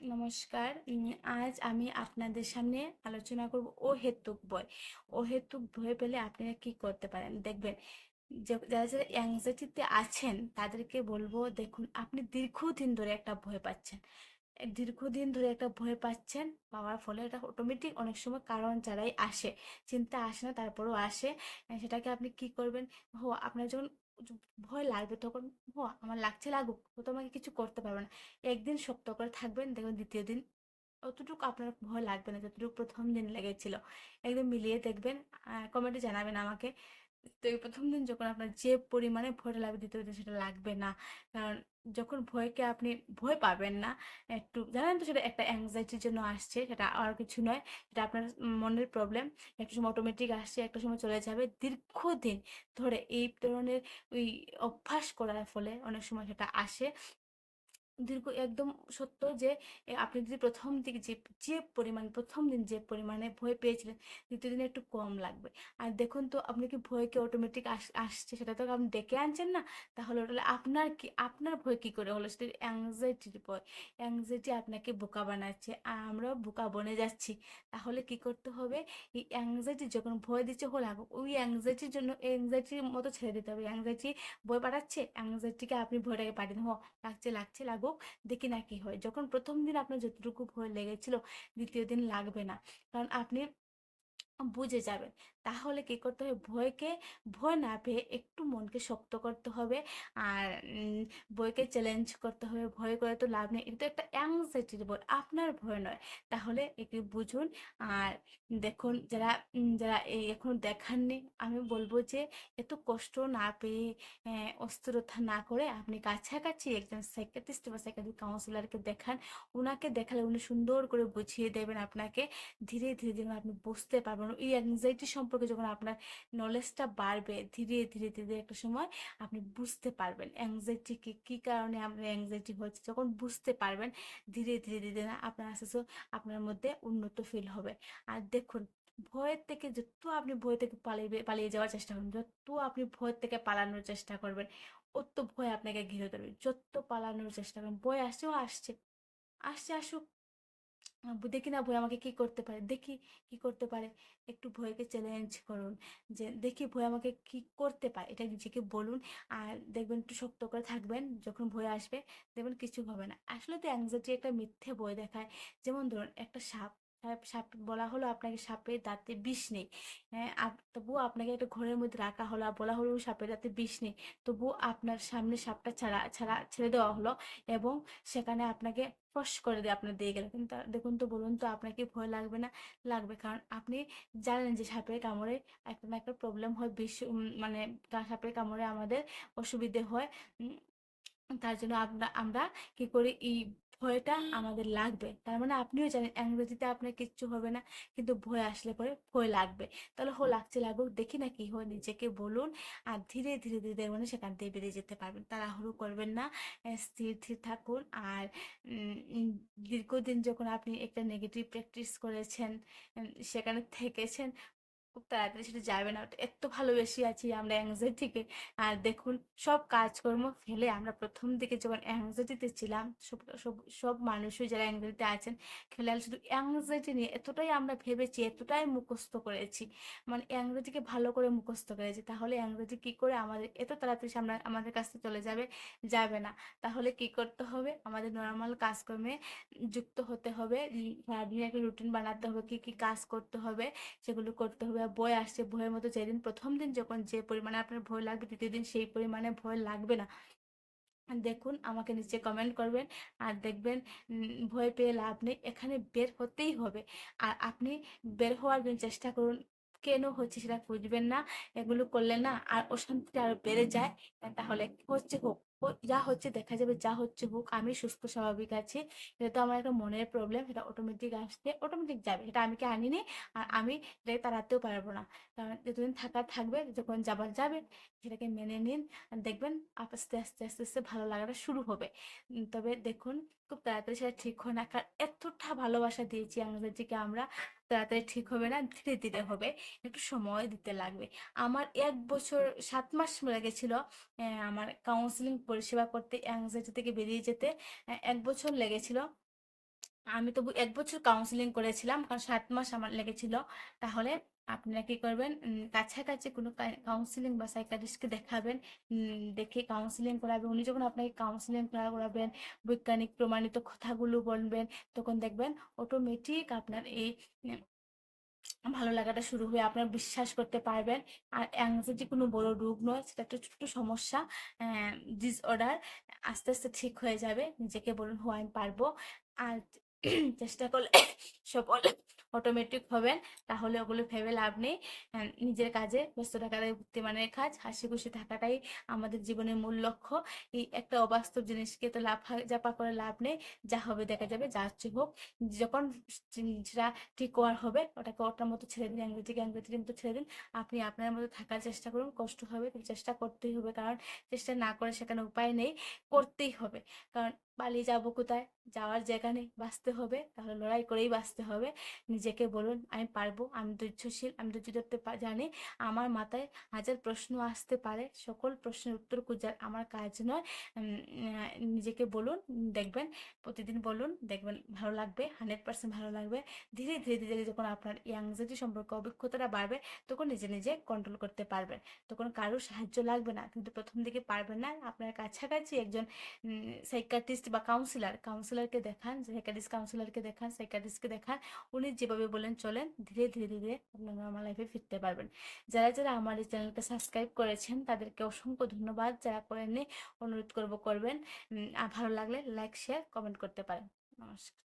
নমস্কার। আজ আমি আপনাদের সামনে আলোচনা করব অহেতুক ও হেতুক ভয় পেলে আপনারা কি করতে পারেন? দেখবেন যারা যারা অ্যাংজাইটিতে আছেন, তাদেরকে বলব, দেখুন, আপনি দীর্ঘদিন ধরে একটা ভয় পাচ্ছেন। দীর্ঘদিন ধরে একটা ভয় পাচ্ছেন, পাওয়ার ফলে এটা অটোমেটিক অনেক সময় কারণ ছাড়াই আসে। চিন্তা আসে না, তারপরেও আসে। সেটাকে আপনি কি করবেন? হো আপনার যখন ভয় লাগবে তখন, ও, আমার লাগছে লাগুক, ও তো আমাকে কিছু করতে পারবে না। একদিন শক্ত করে থাকবেন, দেখবেন দ্বিতীয় দিন অতটুকু আপনার ভয় লাগবে না, যতটুকু প্রথম দিন লেগেছিল। একদম মিলিয়ে দেখবেন কমেন্টে জানাবেন আমাকে। তো প্রথম দিন যখন আপনার যে পরিমাণে ভয়টা লাগবে দ্বিতীয় দিন সেটা লাগবে না। কারণ যখন ভয়কে আপনি ভয় পাবেন না, একটু জানেন তো সেটা একটা অ্যাংজাইটির জন্য আসছে, সেটা আর কিছু নয়। এটা আপনার মনের প্রবলেম একটা সময় অটোমেটিক আসছে, একটা সময় চলে যাবে। দীর্ঘদিন ধরে এই ধরনের ওই অভ্যাস করার ফলে অনেক সময় সেটা আসে। দীর্ঘ একদম সত্য যে আপনি যদি প্রথম দিকে যে যে পরিমাণ প্রথম দিন যে পরিমাণে ভয় পেয়েছিলেন দ্বিতীয় দিনে একটু কম লাগবে। আর দেখুন তো আপনি কি ভয়কে অটোমেটিক আসছে? সেটা তো আপনি ডেকে আনছেন না। তাহলে ওটা আপনার কি আপনার ভয় কি করে হলো? সেটা অ্যাংজাইটির ভয়। অ্যাংজাইটি আপনাকে বোকা বানাচ্ছে। আর আমরাও বোকা বনে যাচ্ছি। তাহলে কি করতে হবে? এই অ্যাংজাইটি যখন ভয় দিচ্ছে হো লাগুক ওই অ্যাংজাইটির জন্য অ্যাংজাইটির মতো ছেড়ে দিতে হবে। অ্যাংজাইটি ভয় পাঠাচ্ছে? অ্যাংজাইটিকে আপনি ভয়টাকে পাঠিয়ে দিন, হ লাগছে লাগছে লাগুক দেখি না কি হয়। যখন প্রথম দিন আপনার যতটুকু ভয় লেগেছিল, দ্বিতীয় দিন লাগবে না। কারণ আপনি বুঝে যাবেন। তাহলে কি করতে হবে? ভয়কে, ভয় না পেয়ে একটু মনকে শক্ত করতে হবে। আর ভয়কে চ্যালেঞ্জ করতে হবে, ভয় করে তো লাভ নেই। এটা একটা অ্যাংজাইটির ভয় আপনার ভয় নয়। তাহলে একটু বুঝুন। আর দেখুন, যারা যারা এই এখন দেখাননি, আমি বলব যে এত কষ্ট না পেয়ে অস্থিরতা না করে আপনি কাছাকাছি একজন সাইকাটিস্ট বা সাইকাট্রিক কাউন্সিলারকে দেখান। ওনাকে দেখালে উনি সুন্দর করে বুঝিয়ে দেবেন আপনাকে। ধীরে ধীরে যেন আপনি বুঝতে পারবেন। এই অ্যাংজাইটি সম্পর্কে যখন আপনার নলেজটা বাড়বে, ধীরে ধীরে ধীরে একটা সময় আপনি বুঝতে পারবেন অ্যাংজাইটি কি, কী কারণে আপনার অ্যাংজাইটি হচ্ছে। যখন বুঝতে পারবেন, ধীরে ধীরে ধীরে না আপনার আস্তে আস্তে আপনার মধ্যে উন্নত ফিল হবে। আর দেখুন, ভয়ের থেকে যত আপনি ভয় থেকে পালিয়ে পালিয়ে যাওয়ার চেষ্টা করবেন, যত আপনি ভয় থেকে পালানোর চেষ্টা করবেন, অত ভয় আপনাকে ঘিরে ধরবে। যত পালানোর চেষ্টা করবেন, ভয় আসছেও আসছে আসছে, আসুক। দেখি না ভয় আমাকে কি করতে পারে? দেখি কি করতে পারে? একটু ভয়কে চ্যালেঞ্জ করুন। যে, দেখি ভয় আমাকে কি করতে পারে? এটা নিজেকে বলুন আর দেখবেন একটু শক্ত করে থাকবেন যখন ভয় আসবে, দেখবেন কিছু হবে না। আসলে তো অ্যাংজাইটি একটা মিথ্যে ভয় দেখায়। যেমন ধরুন, একটা সাপ সাপ বলা হলো আপনাকে সাপের দাঁতে বিষ নেই। হ্যাঁ তবুও আপনাকে একটা ঘরের মধ্যে রাখা হলো বলা হলো সাপের দাঁতে বিষ নেই। তবুও আপনার সামনে সাপটা ছাড়া ছাড়া, ছেড়ে দেওয়া হলো এবং সেখানে আপনাকে ফস করে দিয়ে আপনার দিয়ে গেল। কিন্তু দেখুন তো, বলুন তো আপনাকে ভয় লাগবে না? লাগবে। কারণ আপনি জানেন যে সাপের কামড়ে একটা না একটা প্রবলেম হয় বিষ মানে সাপের কামড়ে আমাদের অসুবিধে হয়। তার জন্য আমরা কি করি, এই ভয়টা আমাদের লাগবে। তার মানে আপনিও জানেন অ্যাংজাইটিতে আপনার কিচ্ছু হবে না কিন্তু ভয় আসলে পরে ভয় লাগবে। তাহলে হো লাগছে লাগুক দেখি না কি হয় নিজেকে বলুন আর ধীরে ধীরে ধীরে মানে সেখান থেকে বেরিয়ে যেতে পারবেন। তাড়াহুড়ো করবেন না স্থির স্থির থাকুন আর দীর্ঘদিন যখন আপনি একটা নেগেটিভ প্র্যাকটিস করেছেন সেখানে থেকেছেন খুব তাড়াতাড়ি সেটা যাবে না। এত ভালোবেসে আছি আমরা অ্যাংজাইটিকে আর দেখুন, সব কাজকর্ম ফেলে আমরা প্রথম দিকে যখন অ্যাংজাইটিতে ছিলাম, সব সব সব মানুষই যারা অ্যাংজাইটিতে আছেন খেলাল শুধু অ্যাংজাইটি নিয়ে এতটাই আমরা ভেবেছি, এতটাই মুখস্থ করেছি। মানে অ্যাংজাইটিকে ভালো করে মুখস্থ করেছি। তাহলে অ্যাংজাইটি কি করে আমাদের, এত তাড়াতাড়ি আমরা আমাদের কাছ চলে যাবে যাবে না। তাহলে কি করতে হবে? আমাদের নর্মাল কাজকর্মে যুক্ত হতে হবে। সারাদিন একটা রুটিন বানাতে হবে, কি কি কাজ করতে হবে, সেগুলো করতে হবে। ভয় আসছে ভয়ের মতো যেদিন প্রথম দিন যখন যে পরিমাণে আপনার ভয় লাগবে, দ্বিতীয় দিন সেই পরিমাণে ভয় লাগবে না। দেখুন, আমাকে নিচে কমেন্ট করবেন আর দেখবেন ভয় পেয়ে লাভ নেই। এখানে বের হতেই হবে। আর আপনি বের হওয়ার জন্য চেষ্টা করুন। কেন হচ্ছে সেটা খুঁজবেন না, এগুলো করলে না আর অশান্তিটা আরও বেড়ে যায়। তাহলে হচ্ছে হোক যা হচ্ছে দেখা যাবে, যা হচ্ছে হোক, আমি সুস্থ, স্বাভাবিক আছি। এটা তো আমার একটা মনের প্রবলেম সেটা অটোমেটিক আসছে অটোমেটিক যাবে। সেটা আমি কি আনিনি? আর আমি এটাকে তাড়াতেও পারব না। কারণ যতদিন থাকার থাকবে, যখন যাবার যাবে, সেটাকে মেনে নিন। দেখবেন আস্তে আস্তে আস্তে আস্তে ভালো লাগাটা শুরু হবে। তবে দেখুন খুব তাড়াতাড়ি সেটা ঠিক হয় না। কারণ এতটা ভালোবাসা দিয়েছি আমাদেরকে আমরা তাড়াতাড়ি ঠিক হবে না ধীরে ধীরে হবে একটু সময় দিতে লাগবে। আমার এক বছর সাত মাস লেগেছিল আমার কাউন্সিলিং পরিষেবা করতে অ্যাংজাইটি থেকে বেরিয়ে যেতে এক বছর লেগেছিল। আমি তো এক বছর কাউন্সিলিং করেছিলাম, কারণ সাত মাস আমার লেগেছিল। তাহলে আপনারা কি করবেন কাছাকাছি কোনো কাউন্সিলিং বা সাইকাটিস্টকে দেখাবেন দেখে কাউন্সিলিং করাবেন উনি যখন আপনাকে কাউন্সিলিং করাবেন, বৈজ্ঞানিক প্রমাণিত কথাগুলো বলবেন, তখন দেখবেন অটোমেটিক আপনার এই ভালো লাগাটা শুরু হয়ে আপনার বিশ্বাস করতে পারবেন। আর অ্যাংজাইটি কোনো বড় রোগ নয়, সেটা একটা ছোট্ট সমস্যা ডিসঅর্ডার আস্তে আস্তে ঠিক হয়ে যাবে। নিজেকে বলুন হো আমি পারব। আর চেষ্টা করলে সফল অটোমেটিক হবেন, তাহলে ওগুলো ভেবে লাভ নেই। নিজের কাজে ব্যস্ত থাকাটাই বুদ্ধিমানের কাজ, হাসি খুশি থাকাটাই আমাদের জীবনের মূল লক্ষ্য। এই একটা অবাস্তব জিনিসকে তো লাভ জাপা করে লাভ নেই, যা হবে দেখা যাবে, যা হচ্ছে হোক। যখন জিনিসটা ঠিক হওয়ার হবে, ওটাকে ওটার মতো ছেড়ে দিন অ্যাংজাইটিকে অ্যাংজাইটির মতো ছেড়ে দিন। আপনি আপনার মতো থাকার চেষ্টা করুন, কষ্ট হবে চেষ্টা করতেই হবে, কারণ চেষ্টা না করে সেখানে উপায় নেই, করতেই হবে। কারণ পালিয়ে যাব কোথায়? যাওয়ার জায়গা নেই, বাঁচতে হবে, তাহলে লড়াই করেই বাঁচতে হবে। নিজেকে বলুন, আমি পারব, আমি ধৈর্যশীল, আমি ধৈর্য ধরতে জানি আমার মাথায় হাজার প্রশ্ন আসতে পারে, সকল প্রশ্নের উত্তর খোঁজার আমার কাজ নয়। নিজেকে বলুন, দেখবেন, প্রতিদিন বলুন, দেখবেন ভালো লাগবে, হান্ড্রেড পার্সেন্ট ভালো লাগবে। ধীরে ধীরে ধীরে যখন আপনার অ্যাংজাইটি সম্পর্কে, অভিজ্ঞতাটা বাড়বে, তখন নিজে নিজে কন্ট্রোল করতে পারবেন। তখন কারোর সাহায্য লাগবে না, কিন্তু প্রথম দিকে পারবেন না। আপনার কাছাকাছি একজন সাইকাটিস্ট বা কাউন্সিলার কাউন্সিলারকে দেখান সাইকাটিস্ট কাউন্সিলারকে দেখান সাইকাটিস্টকে দেখান, উনি যেভাবে বলেন চলেন, ধীরে ধীরে ধীরে আপনার নর্মাল লাইফে ফিরতে পারবেন। যারা যারা আমার এই চ্যানেলকে সাবস্ক্রাইব করেছেন, তাদেরকে অসংখ্য ধন্যবাদ। যারা করেননি, অনুরোধ করব করবেন। ভালো লাগলে লাইক শেয়ার কমেন্ট করতে পারেন। নমস্কার।